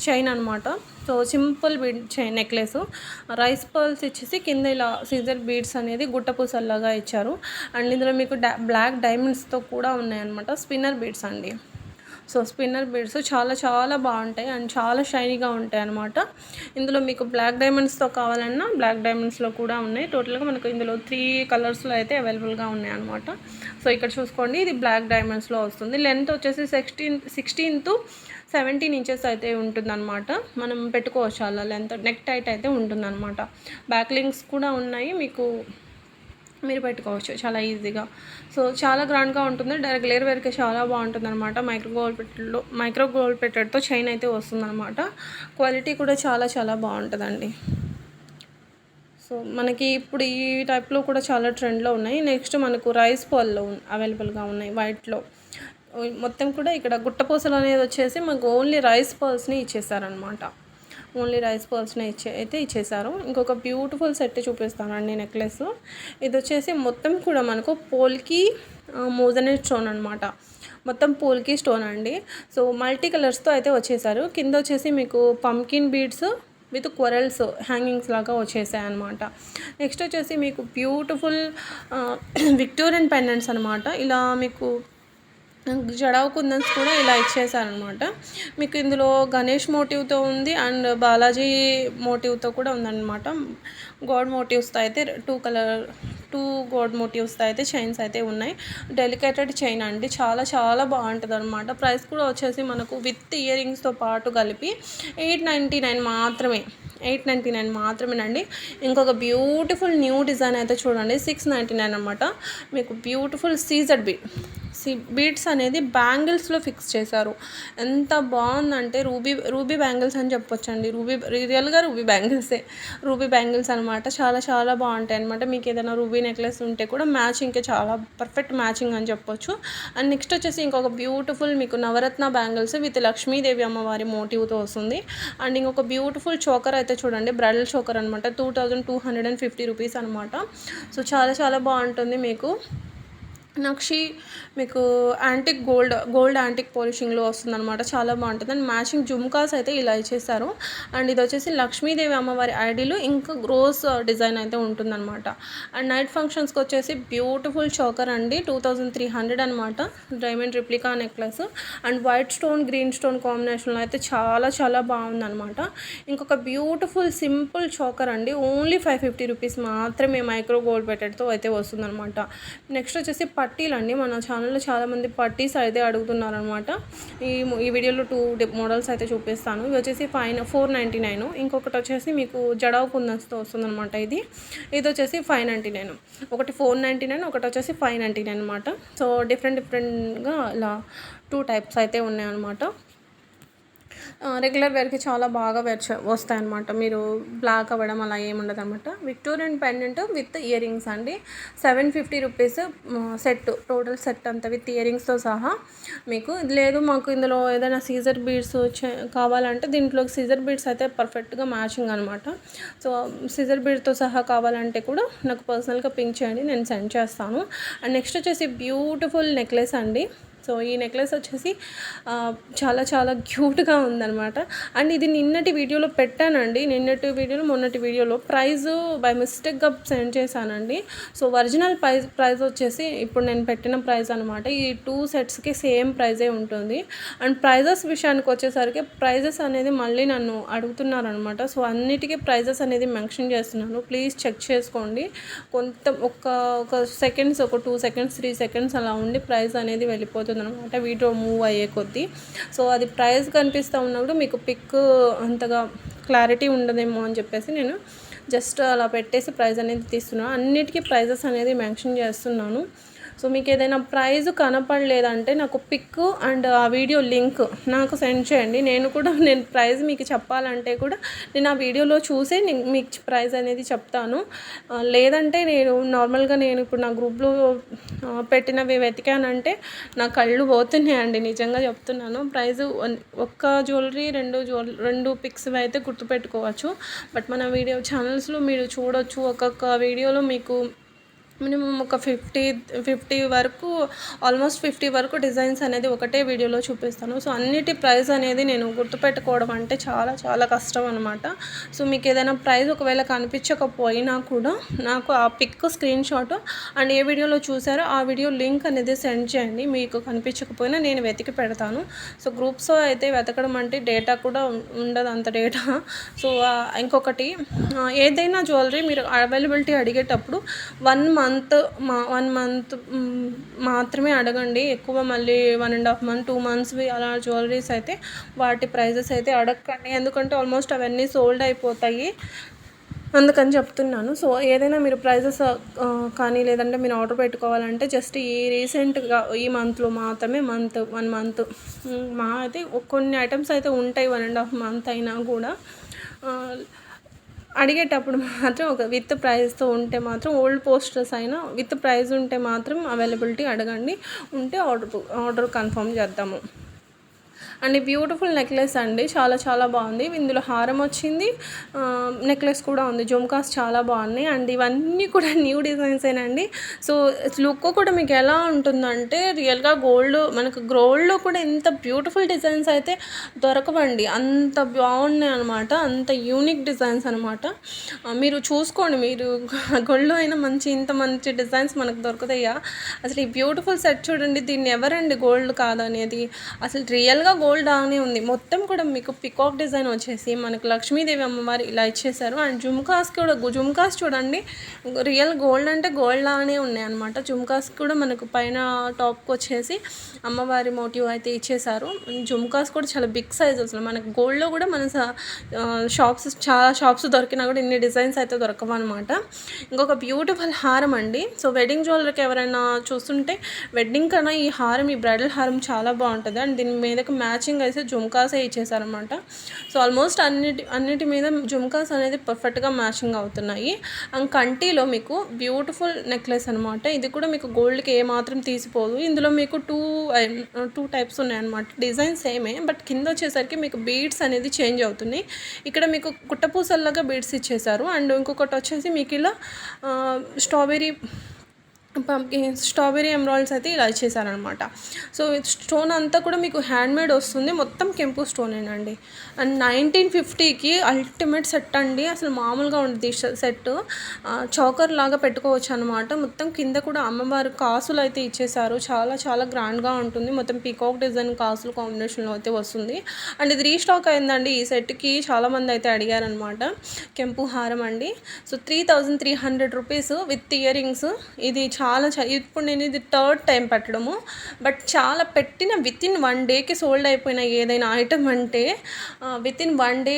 చైన్ అనమాట so simple bead chain necklace. Rice pearls ఇచ్చేసి కింద ఇలా సీజర్ బీడ్స్ అనేది గుట్టపూసల్లాగా ఇచ్చారు. అండ్ ఇందులో మీకు బ్లాక్ డైమండ్స్తో కూడా ఉన్నాయన్నమాట. స్పిన్నర్ బీడ్స్ అండి. సో స్పిన్నర్ బీడ్స్ చాలా చాలా బాగుంటాయి అండ్ చాలా షైనీగా ఉంటాయి అనమాట ఇందులో మీకు బ్లాక్ డైమండ్స్తో కావాలన్నా బ్లాక్ డైమండ్స్లో కూడా ఉన్నాయి. టోటల్గా మనకు ఇందులో త్రీ కలర్స్లో అయితే అవైలబుల్గా ఉన్నాయి అనమాట సో ఇక్కడ చూసుకోండి ఇది బ్లాక్ డైమండ్స్లో వస్తుంది. లెంత్ వచ్చేసి sixteen sixteen to seventeen inches అయితే ఉంటుందన్నమాట. మనం పెట్టుకోవచ్చు అలా లెంత్. నెక్ టైట్ అయితే ఉంటుందన్నమాట. బ్యాక్ లింక్స్ కూడా ఉన్నాయి. మీకు మీరు పెట్టుకోవచ్చు. చాలా ఈజీగా. సో చాలా గ్రాండ్గా ఉంటుంది. డైరెక్ట్ లేర్ వేర్కి చాలా బాగుంటుంది అనమాట మైక్రో గోల్డ్ పెట్టెడ్లో మైక్రో గోల్డ్ పెట్టెడ్తో చైన్ అయితే వస్తుందన్నమాట. క్వాలిటీ కూడా చాలా చాలా బాగుంటుందండి. సో మనకి ఇప్పుడు ఈ టైప్లో కూడా చాలా ట్రెండ్లో ఉన్నాయి. నెక్స్ట్ మనకు రైస్ పాల్లో అవైలబుల్గా ఉన్నాయి వైట్లో. మొత్తం కూడా ఇక్కడ గుట్టపూసలు అనేది వచ్చేసి మాకు ఓన్లీ రైస్ పర్ల్స్ని ఇచ్చేసారనమాట ఓన్లీ రైస్ పర్ల్స్ని ఇచ్చే అయితే ఇచ్చేసారు. ఇంకొక బ్యూటిఫుల్ సెట్ చూపిస్తానండి నెక్లెస్. ఇది వచ్చేసి మొత్తం కూడా మనకు పోల్కి మోజనెట్ స్టోన్ అనమాట మొత్తం పోల్కి స్టోన్ అండి. సో మల్టీ కలర్స్తో అయితే వచ్చేసారు. కింద వచ్చేసి మీకు pumpkin beads with corals hangings లాగా వచ్చేసాయి అనమాట నెక్స్ట్ వచ్చేసి మీకు బ్యూటిఫుల్ విక్టోరియన్ పెండెంట్స్ అనమాట ఇలా మీకు జడావు కుందన్స్ కూడా ఇలా ఇచ్చేసారనమాట మీకు ఇందులో గణేష్ మోటివ్తో ఉంది అండ్ బాలాజీ మోటివ్తో కూడా ఉందన్నమాట. గోడ్ మోటివ్స్తో అయితే టూ కలర్ టూ గోడ్ మోటివ్స్తో అయితే చైన్స్ అయితే ఉన్నాయి. డెలికేటెడ్ చైన్ అండి. చాలా చాలా బాగుంటుంది అనమాట ప్రైస్ కూడా వచ్చేసి మనకు విత్ ఇయర్ రింగ్స్తో పాటు కలిపి ఎయిట్ నైంటీ నైన్ మాత్రమే ఎయిట్ నైంటీ నైన్ మాత్రమేనండి. ఇంకొక బ్యూటిఫుల్ న్యూ డిజైన్ అయితే చూడండి. సిక్స్ నైంటీ నైన్ అనమాట మీకు బ్యూటిఫుల్ సీజర్ బీట్ సి బీట్స్ అనేది బ్యాంగిల్స్లో ఫిక్స్ చేశారు. ఎంత బాగుందంటే రూబీ రూబీ బ్యాంగిల్స్ అని చెప్పొచ్చండి. రూబీ రియల్గా రూబీ బ్యాంగిల్సే. రూబీ బ్యాంగిల్స్ అనమాట చాలా చాలా బాగుంటాయి అనమాట మీకు ఏదైనా రూబీ నెక్లెస్ ఉంటే కూడా మ్యాచింగ్కి చాలా పర్ఫెక్ట్ మ్యాచింగ్ అని చెప్పొచ్చు. అండ్ నెక్స్ట్ వచ్చేసి ఇంకొక బ్యూటిఫుల్ మీకు నవరత్న బ్యాంగిల్స్ విత్ లక్ష్మీదేవి అమ్మవారి మోటివ్తో వస్తుంది. అండ్ ఇంకొక బ్యూటిఫుల్ చోకర్ అయితే చూడండి. బ్రైడల్ చోకర్ అనమాట two thousand two hundred and fifty rupees అనమాట సో చాలా చాలా బాగుంటుంది మీకు. నక్షి మీకు యాంటిక్ గోల్డ్ గోల్డ్ యాంటిక్ పోలిషింగ్లో వస్తుందన్నమాట. చాలా బాగుంటుంది. అండ్ మ్యాచింగ్ జుమ్కాస్ అయితే ఇలా ఇచ్చేసారు. అండ్ ఇది వచ్చేసి లక్ష్మీదేవి అమ్మవారి ఐడీలు ఇంకా గ్రోస్ డిజైన్ అయితే ఉంటుందన్నమాట. అండ్ నైట్ ఫంక్షన్స్కి వచ్చేసి బ్యూటిఫుల్ చోకర్ అండి. టూ థౌజండ్ త్రీ హండ్రెడ్ అనమాట diamond replica necklace and white stone green stone కాంబినేషన్లో అయితే చాలా చాలా బాగుందన్నమాట. ఇంకొక బ్యూటిఫుల్ సింపుల్ చోకర్ అండి. ఓన్లీ ఫైవ్ ఫిఫ్టీ రూపీస్ మాత్రమే మైక్రో గోల్డ్ పెట్టెడ్తో అయితే వస్తుందన్నమాట. నెక్స్ట్ వచ్చేసి పట్టీలు అండి. మన ఛానల్లో చాలామంది పట్టీస్ అయితే అడుగుతున్నారనమాట ఈ ఈ వీడియోలో టూ మోడల్స్ అయితే చూపిస్తాను. ఇవి వచ్చేసి ఫైవ్ ఫోర్ నైంటీ నైన్ ఇంకొకటి వచ్చేసి మీకు జడావు కుందన్స్తో వస్తుందన్నమాట ఇది. ఇది వచ్చేసి ఫైవ్ నైంటీ నైన్ ఒకటి ఫోర్ నైంటీ నైన్ ఒకటి వచ్చేసి ఫైవ్ నైంటీ నైన్ అనమాట సో డిఫరెంట్ డిఫరెంట్గా ఇలా టూ టైప్స్ అయితే ఉన్నాయన్నమాట. రెగ్యులర్ వేర్కి చాలా బాగా వేర్ వస్తాయన్నమాట. మీరు బ్లాక్ అవ్వడం అలా ఏముండదు అనమాట Victorian pendant with ear rings అండి seven fifty rupees set total set అంతా విత్ ఇయర్ రింగ్స్తో సహా మీకు. లేదు మాకు ఇందులో ఏదైనా సీజర్ బీడ్స్ కావాలంటే దీంట్లోకి సీజర్ బీడ్స్ అయితే పర్ఫెక్ట్గా మ్యాచింగ్ అనమాట సో సీజర్ బీడ్తో సహా కావాలంటే కూడా నాకు పర్సనల్గా పింక్ చేయండి నేను సెండ్ చేస్తాను. అండ్ నెక్స్ట్ వచ్చేసి బ్యూటిఫుల్ నెక్లెస్ అండి. సో ఈ నెక్లెస్ వచ్చేసి చాలా చాలా క్యూట్గా ఉందనమాట అండ్ ఇది నిన్నటి వీడియోలో పెట్టానండి. నిన్నటి వీడియోలో మొన్నటి వీడియోలో ప్రైజ్ బై మిస్టేక్గా సెండ్ చేశానండి. సో ఒరిజినల్ ప్రైజ్ ప్రైజ్ వచ్చేసి ఇప్పుడు నేను పెట్టిన ప్రైస్ అనమాట ఈ టూ సెట్స్కి సేమ్ ప్రైజే ఉంటుంది. అండ్ ప్రైజెస్ విషయానికి వచ్చేసరికి ప్రైజెస్ అనేది మళ్ళీ నన్ను అడుగుతున్నారనమాట సో అన్నిటికీ ప్రైజెస్ అనేది మెన్షన్ చేస్తున్నాను. ప్లీజ్ చెక్ చేసుకోండి. కొంత ఒక ఒక సెకండ్స్ ఒక టూ సెకండ్స్ త్రీ సెకండ్స్ అలా ఉండి ప్రైస్ అనేది వెళ్ళిపోతుంది. అనమాట వీడియో మూవ్ అయ్యే కొద్దీ. సో అది ప్రైస్ కనిపిస్తూ ఉన్నప్పుడు మీకు పిక్ అంతగా క్లారిటీ ఉండదేమో అని చెప్పేసి నేను జస్ట్ అలా పెట్టేసి ప్రైస్ అనేది తీస్తున్నాను. అన్నిటికీ ప్రైజెస్ అనేది మెన్షన్ చేస్తున్నాను. సో మీకు ఏదైనా ప్రైజ్ కనపడలేదంటే నాకు పిక్ అండ్ ఆ వీడియో లింక్ నాకు సెండ్ చేయండి. నేను కూడా నేను ప్రైజ్ మీకు చెప్పాలంటే కూడా నేను ఆ వీడియోలో చూసే మీకు ప్రైజ్ అనేది చెప్తాను. లేదంటే నేను నార్మల్గా నేను ఇప్పుడు నా గ్రూప్లో పెట్టినవి వెతికానంటే నా కళ్ళు పోతున్నాయండి నిజంగా చెప్తున్నాను. ప్రైజ్ ఒక్క జ్యువెలరీ రెండు జ్యువెల్ రెండు పిక్స్ అయితే గుర్తుపెట్టుకోవచ్చు. బట్ మన వీడియో ఛానల్స్లో మీరు చూడొచ్చు. ఒక్కొక్క వీడియోలో మీకు మినిమం ఒక ఫిఫ్టీ ఫిఫ్టీ వరకు ఆల్మోస్ట్ ఫిఫ్టీ వరకు డిజైన్స్ అనేది ఒకటే వీడియోలో చూపిస్తాను. సో అన్నిటి ప్రైస్ అనేది నేను గుర్తుపెట్టుకోవడం అంటే చాలా చాలా కష్టం అనమాట సో మీకు ఏదైనా ప్రైస్ ఒకవేళ కనిపించకపోయినా కూడా నాకు ఆ పిక్ స్క్రీన్ షాట్ అండ్ ఏ వీడియోలో చూసారో ఆ వీడియో లింక్ అనేది సెండ్ చేయండి. మీకు కనిపించకపోయినా నేను వెతికి పెడతాను. సో గ్రూప్స్ అయితే వెతకడం అంటే డేటా కూడా ఉండదు అంత డేటా. సో ఇంకొకటి ఏదైనా జ్యువెలరీ మీరు అవైలబిలిటీ అడిగేటప్పుడు వన్ మంత్ మంత్ మా వన్ మంత్ మాత్రమే అడగండి. ఎక్కువ మళ్ళీ one and half month two మంత్స్వి అలా జ్యువెలరీస్ అయితే వాటి ప్రైజెస్ అయితే అడగకండి. ఎందుకంటే ఆల్మోస్ట్ అవన్నీ సోల్డ్ అయిపోతాయి. అందుకని చెప్తున్నాను. సో ఏదైనా మీరు ప్రైజెస్ కానీ లేదంటే మీరు ఆర్డర్ పెట్టుకోవాలంటే జస్ట్ ఈ రీసెంట్గా ఈ మంత్లో మాత్రమే మంత్ వన్ మంత్ మా అయితే కొన్ని ఐటమ్స్ అయితే ఉంటాయి వన్ అండ్ హాఫ్ మంత్ అయినా కూడా. అడిగేటప్పుడు మాత్రం ఒక విత్ ప్రైస్తో ఉంటే మాత్రం ఓల్డ్ పోస్టర్స్ అయినా విత్ ప్రైస్ ఉంటే మాత్రం అవైలబిలిటీ అడగండి. ఉంటే ఆర్డర్ ఆర్డర్ కన్ఫర్మ్ చేద్దాము. అండ్ బ్యూటిఫుల్ నెక్లెస్ అండి చాలా చాలా బాగుంది. ఇందులో హారం వచ్చింది నెక్లెస్ కూడా ఉంది. జుమ్కాస్ చాలా బాగున్నాయి. అండ్ ఇవన్నీ కూడా న్యూ డిజైన్సేనండి సో లుక్ కూడా మీకు ఎలా ఉంటుందంటే రియల్గా గోల్డ్ మనకు గోల్డ్లో కూడా ఎంత బ్యూటిఫుల్ డిజైన్స్ అయితే దొరకవండి. అంత బాగున్నాయి అనమాట అంత యూనిక్ డిజైన్స్ అనమాట మీరు చూసుకోండి. మీరు గోల్డ్లో అయినా మంచి ఇంత మంచి డిజైన్స్ మనకు దొరుకుతాయా? అసలు ఈ బ్యూటిఫుల్ సెట్ చూడండి. దీన్ని ఎవరండి గోల్డ్ కాదనేది? అసలు రియల్గా గోల్డ్ ఆనే ఉంది. మొత్తం కూడా మీకు పికాక్ డిజైన్ వచ్చేసి మనకు లక్ష్మీదేవి అమ్మవారు ఇలా ఇచ్చేసారు అండ్ జుమ్కాస్ కూడా జుమ్కాస్ చూడండి. రియల్ గోల్డ్ అంటే గోల్డ్ లానే ఉన్నాయి అనమాట జుమ్కాస్ కూడా మనకు పైన టాప్కి వచ్చేసి అమ్మవారి మోటివ్ అయితే ఇచ్చేసారు జుమ్కాస్ కూడా చాలా బిగ్ సైజ్ అసలు. మనకు గోల్డ్లో కూడా మన షాప్స్ చాలా షాప్స్ దొరికినా కూడా ఇన్ని డిజైన్స్ అయితే దొరకవు అనమాట ఇంకొక బ్యూటిఫుల్ హారం అండి. సో వెడ్డింగ్ జ్యువెలరీకి ఎవరైనా చూస్తుంటే వెడ్డింగ్ కన్నా ఈ హారం ఈ బ్రైడల్ హారం చాలా బాగుంటుంది. అండ్ దీని మీదకి మ్యాచింగ్ అయితే జుమ్కాసే ఇచ్చేసారనమాట సో ఆల్మోస్ట్ అన్నిటి అన్నిటి మీద జుమ్కాస్ అనేది పర్ఫెక్ట్గా మ్యాచింగ్ అవుతున్నాయి. అండ్ కంటిలో మీకు బ్యూటిఫుల్ నెక్లెస్ అనమాట ఇది కూడా మీకు గోల్డ్కి ఏ మాత్రం తీసిపోదు. ఇందులో మీకు టూ టూ టైప్స్ ఉన్నాయన్నమాట. డిజైన్ సేమే బట్ కింద వచ్చేసరికి మీకు బీడ్స్ అనేది చేంజ్ అవుతున్నాయి. ఇక్కడ మీకు కుట్టపూసల్లాగా బీడ్స్ ఇచ్చేసారు అండ్ ఇంకొకటి వచ్చేసి మీకు ఇలా స్ట్రాబెరీ పంకిన్ స్ట్రాబెరీ ఎమరాల్డ్స్ అయితే ఇలా ఇచ్చేసారనమాట సో స్టోన్ అంతా కూడా మీకు హ్యాండ్మేడ్ వస్తుంది. మొత్తం కెంపు స్టోనేనండి అండ్ నైన్టీన్ ఫిఫ్టీకి అల్టిమేట్ సెట్ అండి. అసలు మామూలుగా ఉంటుంది సెట్ చౌకర్ లాగా పెట్టుకోవచ్చు అనమాట మొత్తం కింద కూడా అమ్మవారు కాసులు అయితే ఇచ్చేసారు చాలా చాలా గ్రాండ్గా ఉంటుంది. మొత్తం పీకాక్ డిజైన్ కాసులు కాంబినేషన్లో అయితే వస్తుంది. అండ్ ఇది రీస్టాక్ అయిందండి ఈ సెట్కి చాలామంది అయితే అడిగారనమాట. కెంపు హారం అండి. So three thousand three hundred rupees with ear rings ఇది చాలా చాలా ఇప్పుడు నేను ఇది థర్డ్ టైం పెట్టడము బట్ చాలా పెట్టిన విత్ ఇన్ వన్ డేకి సోల్డ్ అయిపోయిన ఏదైనా ఐటమ్ అంటే విత్ ఇన్ వన్ డే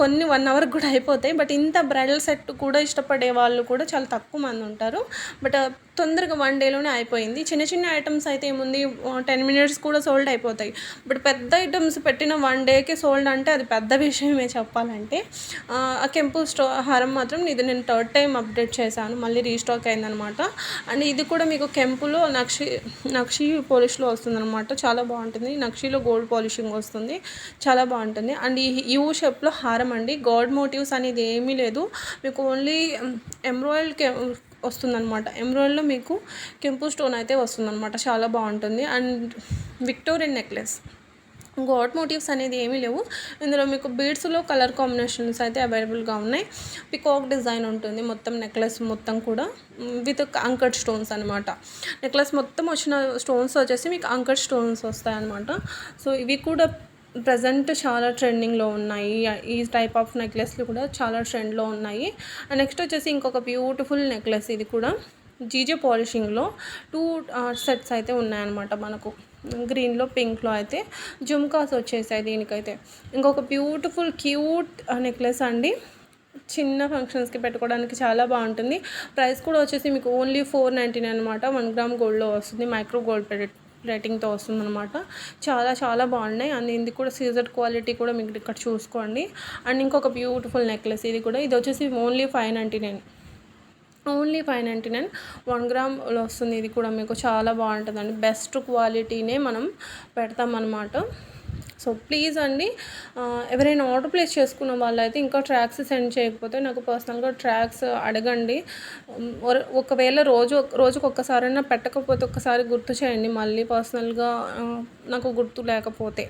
కొన్ని వన్ అవర్ కూడా అయిపోతాయి బట్ ఇంత బ్రైడల్ సెట్ కూడా ఇష్టపడే వాళ్ళు కూడా చాలా తక్కువ మంది ఉంటారు. బట్ తొందరగా వన్ డేలోనే అయిపోయింది. చిన్న చిన్న ఐటమ్స్ అయితే ఏముంది? టెన్ మినిట్స్ కూడా సోల్డ్ అయిపోతాయి. బట్ పెద్ద ఐటమ్స్ పెట్టిన వన్ డేకి సోల్డ్ అంటే అది పెద్ద విషయమే చెప్పాలంటే ఆ కెంపు స్టో హారం మాత్రం ఇది నేను థర్డ్ టైం అప్డేట్ చేశాను. మళ్ళీ రీస్టాక్ అయిందనమాట అండ్ ఇది కూడా మీకు కెంపులో నక్షి నక్షి పాలిష్లో వస్తుందన్నమాట. చాలా బాగుంటుంది. నక్షిలో గోల్డ్ పాలిషింగ్ వస్తుంది. చాలా బాగుంటుంది. అండ్ ఈ యూ షేప్లో హారం అండి. గాడ్ మోటివ్స్ అనేది ఏమీ లేదు. మీకు ఓన్లీ ఎంబ్రాయిడ్ వస్తుందన్నమాట. ఎమ్రాయిడ్లో మీకు కెంపు స్టోన్ అయితే వస్తుందన్నమాట. చాలా బాగుంటుంది. And Victorian necklace. God motifs అనేది ఏమీ లేవు. ఇందులో మీకు బీడ్స్లో కలర్ కాంబినేషన్స్ అయితే అవైలబుల్గా ఉన్నాయి. పికాక్ డిజైన్ ఉంటుంది. మొత్తం నెక్లెస్ మొత్తం కూడా విత్ అంకట్ స్టోన్స్ అనమాట నెక్లెస్ మొత్తం వచ్చిన స్టోన్స్ వచ్చేసి మీకు అంకట్ స్టోన్స్ వస్తాయన్నమాట. సో ఇవి కూడా ప్రజెంట్ చాలా ట్రెండింగ్లో ఉన్నాయి. ఈ టైప్ ఆఫ్ నెక్లెస్లు కూడా చాలా ట్రెండ్లో ఉన్నాయి. నెక్స్ట్ వచ్చేసి ఇంకొక బ్యూటిఫుల్ నెక్లెస్ ఇది కూడా. జీజే పాలిషింగ్లో టూ సెట్స్ అయితే ఉన్నాయన్నమాట మనకు. గ్రీన్లో పింక్లో అయితే. జుమ్కాస్ వచ్చేసాయి దీనికైతే. ఇంకొక బ్యూటిఫుల్ క్యూట్ నెక్లెస్ అండి. చిన్న ఫంక్షన్స్కి పెట్టుకోవడానికి చాలా బాగుంటుంది. ప్రైస్ కూడా వచ్చేసి మీకు ఓన్లీ ఫోర్ నైంటీ నైన్ అనమాట వన్ గ్రామ్ గోల్డ్లో వస్తుంది. మైక్రో గోల్డ్ రేటింగ్తో వస్తుందన్నమాట. చాలా చాలా బాగున్నాయి. అండ్ ఇది కూడా సీజర్ క్వాలిటీ కూడా మీకు ఇక్కడ చూసుకోండి. అండ్ ఇంకొక బ్యూటిఫుల్ నెక్లెస్ ఇది కూడా. ఇది వచ్చేసి only five ninety nine only five ninety nine one గ్రామ్లో వస్తుంది. ఇది కూడా మీకు చాలా బాగుంటుందండి. బెస్ట్ క్వాలిటీనే మనం పెడతామన్నమాట. సో ప్లీజ్ అండి ఎవరైనా ఆర్డర్ ప్లేస్ చేసుకున్న వాళ్ళైతే ఇంకా ట్రాక్స్ సెండ్ చేయకపోతే నాకు పర్సనల్గా ట్రాక్స్ అడగండి. ఒకవేళ రోజు రోజుకు ఒక్కసారైనా పెట్టకపోతే ఒక్కసారి గుర్తు చేయండి మళ్ళీ పర్సనల్గా నాకు గుర్తు లేకపోతే.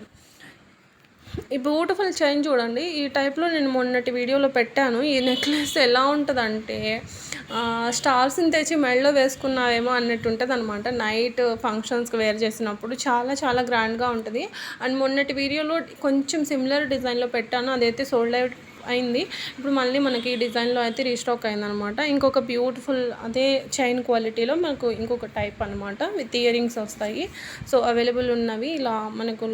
ఈ బ్యూటిఫుల్ చైన్ చూడండి. ఈ టైప్లో నేను మొన్నటి వీడియోలో పెట్టాను. ఈ నెక్లెస్ ఎలా ఉంటుందంటే స్టార్స్ని తెచ్చి మెడలో వేసుకున్నావేమో అన్నట్టు ఉంటుంది అనమాట నైట్ ఫంక్షన్స్కి వేర్ చేసినప్పుడు చాలా చాలా గ్రాండ్గా ఉంటుంది. అండ్ మొన్నటి వీడియోలో కొంచెం సిమిలర్ డిజైన్లో పెట్టాను. అదైతే సోల్డ్ అవుట్ అయింది. ఇప్పుడు మళ్ళీ మనకి ఈ డిజైన్లో అయితే రీస్టాక్ అయిందనమాట. ఇంకొక బ్యూటిఫుల్ అదే చైన్ క్వాలిటీలో మనకు ఇంకొక టైప్ అనమాట విత్ ఇయర్ రింగ్స్ వస్తాయి. సో అవైలబుల్ ఉన్నవి ఇలా మనకు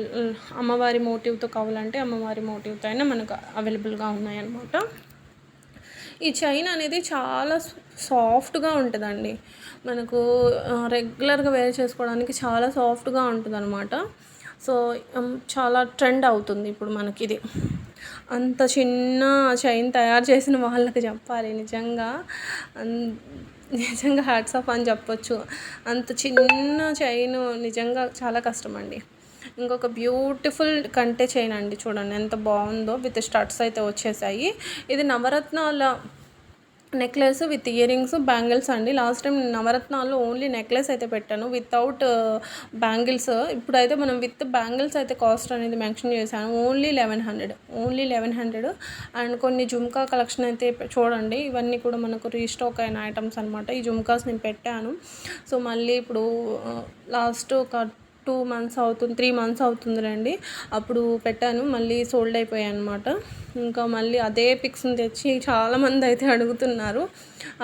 అమ్మవారి మోటివ్తో కావాలంటే అమ్మవారి మోటివ్తో అయినా మనకు అవైలబుల్గా ఉన్నాయి అనమాట ఈ చైన్ అనేది చాలా సాఫ్ట్గా ఉంటుందండి. మనకు రెగ్యులర్గా వేర్ చేసుకోవడానికి చాలా సాఫ్ట్గా ఉంటుంది అనమాట సో చాలా ట్రెండ్ అవుతుంది ఇప్పుడు మనకి ఇది అంత చిన్న చైన్ తయారు చేసిన వాళ్ళకి చెప్పాలి నిజంగా. నిజంగా హ్యాట్స్ ఆఫ్ అని చెప్పొచ్చు. అంత చిన్న చైన్ నిజంగా చాలా కష్టం అండి ఇంకొక బ్యూటిఫుల్ కంటే చైన్ అండి చూడండి ఎంత బాగుందో. విత్ స్టడ్స్ అయితే వచ్చేసాయి. ఇది నవరత్నాల నెక్లెస్ విత్ ఇయరింగ్స్ బ్యాంగిల్స్ అండి. లాస్ట్ టైం నవరత్నాల్లో ఓన్లీ నెక్లెస్ అయితే పెట్టాను. Without bangles. ఇప్పుడైతే మనం విత్ బ్యాంగిల్స్ అయితే కాస్ట్ అనేది మెన్షన్ చేశాను. Only eleven hundred. Only eleven hundred. And కొన్ని జుమ్కా కలెక్షన్ అయితే చూడండి. ఇవన్నీ కూడా మనకు రీస్టాక్ అయిన ఐటమ్స్ అనమాట ఈ జుమ్కాస్ నేను పెట్టాను. సో మళ్ళీ ఇప్పుడు లాస్ట్ ఒక టూ మంత్స్ అవుతుంది త్రీ మంత్స్ అవుతుంది రండి అప్పుడు పెట్టాను మళ్ళీ సోల్డ్ అయిపోయాయి అనమాట ఇంకా మళ్ళీ అదే పిక్స్ని తెచ్చి చాలామంది అయితే అడుగుతున్నారు.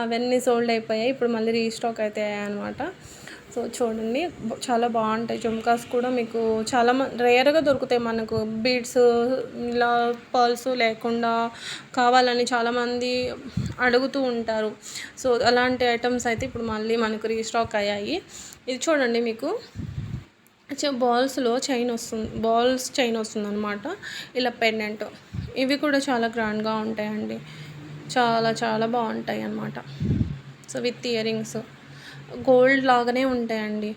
అవన్నీ సోల్డ్ అయిపోయాయి ఇప్పుడు మళ్ళీ రీస్టాక్ అయితే అయ్యాయి అనమాట సో చూడండి చాలా బాగుంటాయి. జుమ్కాస్ కూడా మీకు చాలా రేర్గా దొరుకుతాయి మనకు. బీడ్స్ ఇలా పర్ల్స్ లేకుండా కావాలని చాలామంది అడుగుతూ ఉంటారు. సో అలాంటి ఐటమ్స్ అయితే ఇప్పుడు మళ్ళీ మనకు రీస్టాక్ అయ్యాయి. ఇది చూడండి మీకు. బాల్స్లో చైన్ వస్తుంది బాల్స్ చైన్ వస్తుంది అనమాట ఇలా పెండెంట్. ఇవి కూడా చాలా గ్రాండ్గా ఉంటాయండి. చాలా చాలా బాగుంటాయి అన్నమాట. So with ear rings gold లాగానే ఉంటాయండి.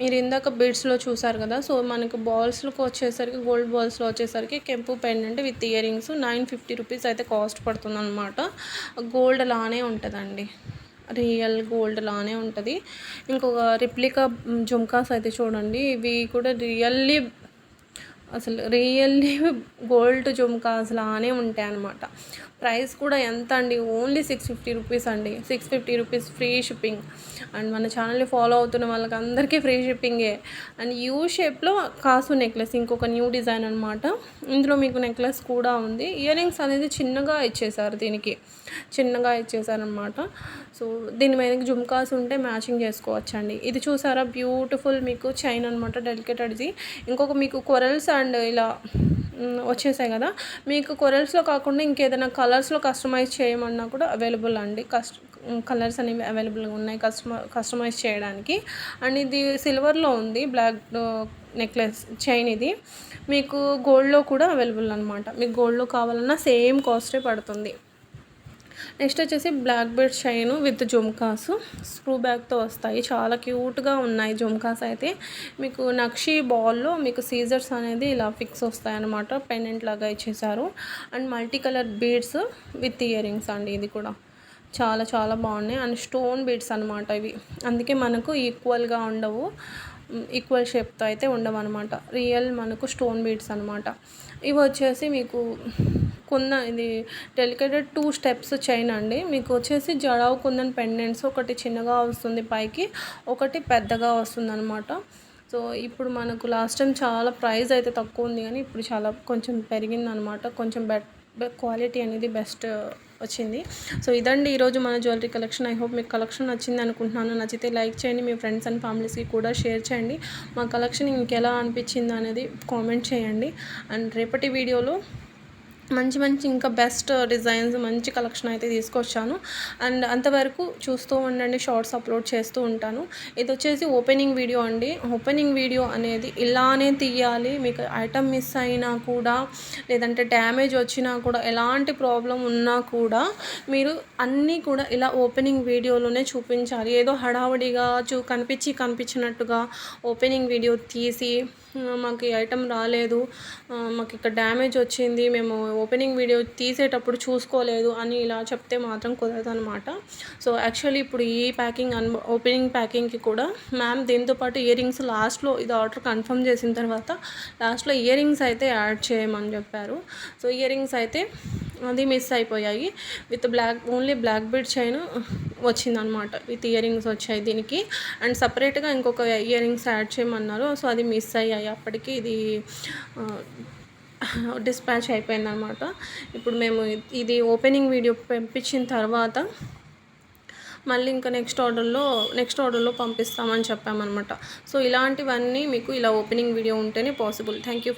మీరు ఇందాక బీడ్స్లో చూసారు కదా సో మనకు బాల్స్లోకి వచ్చేసరికి గోల్డ్ బాల్స్లో వచ్చేసరికి కెంపు pendant with earrings nine fifty rupees అయితే కాస్ట్ పడుతుంది అనమాట గోల్డ్ లానే ఉంటుందండి. రియల్ గోల్డ్ లానే ఉంటుంది. ఇంకొక రిప్లికా జుమ్కాస్ అయితే చూడండి. ఇవి కూడా రియల్లీ అసలు రియల్లీ గోల్డ్ జుమ్కాస్ లానే ఉంటాయి అన్నమాట ప్రైస్ కూడా ఎంత అండి? ఓన్లీ సిక్స్ ఫిఫ్టీ రూపీస్ అండి. Six fifty rupees free shipping and మన ఛానల్ని ఫాలో అవుతున్న వాళ్ళకి అందరికీ ఫ్రీ షిప్పింగే అండ్ యూ షేప్లో కాసు నెక్లెస్ ఇంకొక న్యూ డిజైన్ అనమాట ఇందులో మీకు నెక్లెస్ కూడా ఉంది. ఇయర్ రింగ్స్ అనేది చిన్నగా ఇచ్చేసారు దీనికి. చిన్నగా ఇచ్చేసారనమాట సో దీని మీద జుమ్కాస్ ఉంటే మ్యాచింగ్ చేసుకోవచ్చండి. ఇది చూసారా? బ్యూటిఫుల్ మీకు చైన్ అనమాట డెలికేటెడ్ది ఇంకొక మీకు కొరల్స్ అండ్ ఇలా వచ్చేసాయి కదా. మీకు కొరల్స్లో కాకుండా ఇంకేదైనా కలర్స్లో కస్టమైజ్ చేయమన్నా కూడా అవైలబుల్ అండి. కస్ట్ కలర్స్ అనేవి అవైలబుల్గా ఉన్నాయి కస్టమర్ కస్టమైజ్ చేయడానికి. అండ్ ఇది సిల్వర్లో ఉంది బ్లాక్ నెక్లెస్ చైన్ ఇది. మీకు గోల్డ్లో కూడా అవైలబుల్ అనమాట మీకు గోల్డ్లో కావాలన్నా సేమ్ కాస్టే పడుతుంది. నెక్స్ట్ వచ్చేసి black bead chain with jhumkas. Screw బ్యాగ్తో వస్తాయి. చాలా క్యూట్గా ఉన్నాయి జుమ్కాస్ అయితే. మీకు నక్షి బాల్లో మీకు సీజర్స్ అనేది ఇలా ఫిక్స్ వస్తాయి అనమాట పెండెంట్ లాగా ఇచ్చేసారు. And multi colour beads with earrings అండి ఇది కూడా. చాలా చాలా బాగున్నాయి. అండ్ స్టోన్ బీడ్స్ అనమాట ఇవి. అందుకే మనకు ఈక్వల్గా ఉండవు. ఈక్వల్ షేప్తో అయితే ఉండవు అనమాట రియల్ మనకు స్టోన్ బీడ్స్ అనమాట ఇవి వచ్చేసి మీకు కుందన్ ఇది డెలికేటెడ్ టూ స్టెప్స్ చైన్ అండి. మీకు వచ్చేసి జడావు కుందన్ పెండెంట్స్ ఒకటి చిన్నగా వస్తుంది పైకి ఒకటి పెద్దగా వస్తుంది అనమాట సో ఇప్పుడు మనకు లాస్ట్ టైం చాలా ప్రైస్ అయితే తక్కువ ఉంది కానీ ఇప్పుడు చాలా కొంచెం పెరిగింది అనమాట కొంచెం బెట్ క్వాలిటీ అనేది బెస్ట్ వచ్చింది. సో ఇదండి ఈరోజు మన జ్యువెలరీ కలెక్షన్. ఐ హోప్ మీకు కలెక్షన్ నచ్చింది అనుకుంటున్నాను. నచ్చితే లైక్ చేయండి మీ ఫ్రెండ్స్ అండ్ ఫ్యామిలీస్కి కూడా షేర్ చేయండి. మా కలెక్షన్ ఇంకెలా అనిపించింది అనేది కామెంట్ చేయండి. అండ్ రేపటి వీడియోలో మంచి మంచి ఇంకా బెస్ట్ డిజైన్స్ మంచి కలెక్షన్ అయితే తీసుకొచ్చాను. అండ్ అంతవరకు చూస్తూ ఉండండి షార్ట్స్ అప్లోడ్ చేస్తూ ఉంటాను. ఇది వచ్చేసి ఓపెనింగ్ వీడియో అండి. ఓపెనింగ్ వీడియో అనేది ఇలానే తీయాలి. మీకు ఐటమ్ మిస్ అయినా కూడా లేదంటే డ్యామేజ్ వచ్చినా కూడా ఎలాంటి ప్రాబ్లం ఉన్నా కూడా మీరు అన్నీ కూడా ఇలా ఓపెనింగ్ వీడియోలోనే చూపించాలి. ఏదో హడావుడిగా చూ కనిపించి కనిపించినట్టుగా ఓపెనింగ్ వీడియో తీసి మాకు ఈ ఐటెం రాలేదు. మాకు ఇక్కడ డ్యామేజ్ వచ్చింది. మేము ఓపెనింగ్ వీడియో తీసేటప్పుడు చూసుకోలేదు అని ఇలా చెప్తే మాత్రం కుదరదు అనమాట సో యాక్చువల్లీ ఇప్పుడు ఈ ప్యాకింగ్ అన్ ఓపెనింగ్ ప్యాకింగ్కి కూడా మ్యామ్ దీంతోపాటు ఇయర్ రింగ్స్ లాస్ట్లో ఇది ఆర్డర్ కన్ఫర్మ్ చేసిన తర్వాత లాస్ట్లో ఇయర్ రింగ్స్ అయితే యాడ్ చేయమని చెప్పారు. సో ఇయర్ రింగ్స్ అయితే అది మిస్ అయిపోయాయి. With black only black bead chain వచ్చిందనమాట విత్ ఇయర్ రింగ్స్ వచ్చాయి దీనికి. అండ్ సపరేట్గా ఇంకొక ఇయర్ రింగ్స్ యాడ్ చేయమన్నారు. సో అది మిస్ అయ్యాయి. అప్పటికి ఇది డిస్పాచ్ అయిపోయిందనమాట ఇప్పుడు మేము ఇది ఓపెనింగ్ వీడియో పంపించిన తర్వాత మళ్ళీ ఇంకా నెక్స్ట్ ఆర్డర్లో నెక్స్ట్ ఆర్డర్లో పంపిస్తామని చెప్పామన్నమాట. సో ఇలాంటివన్నీ మీకు ఇలా ఓపెనింగ్ వీడియో ఉంటేనే పాసిబుల్ థ్యాంక్ యూ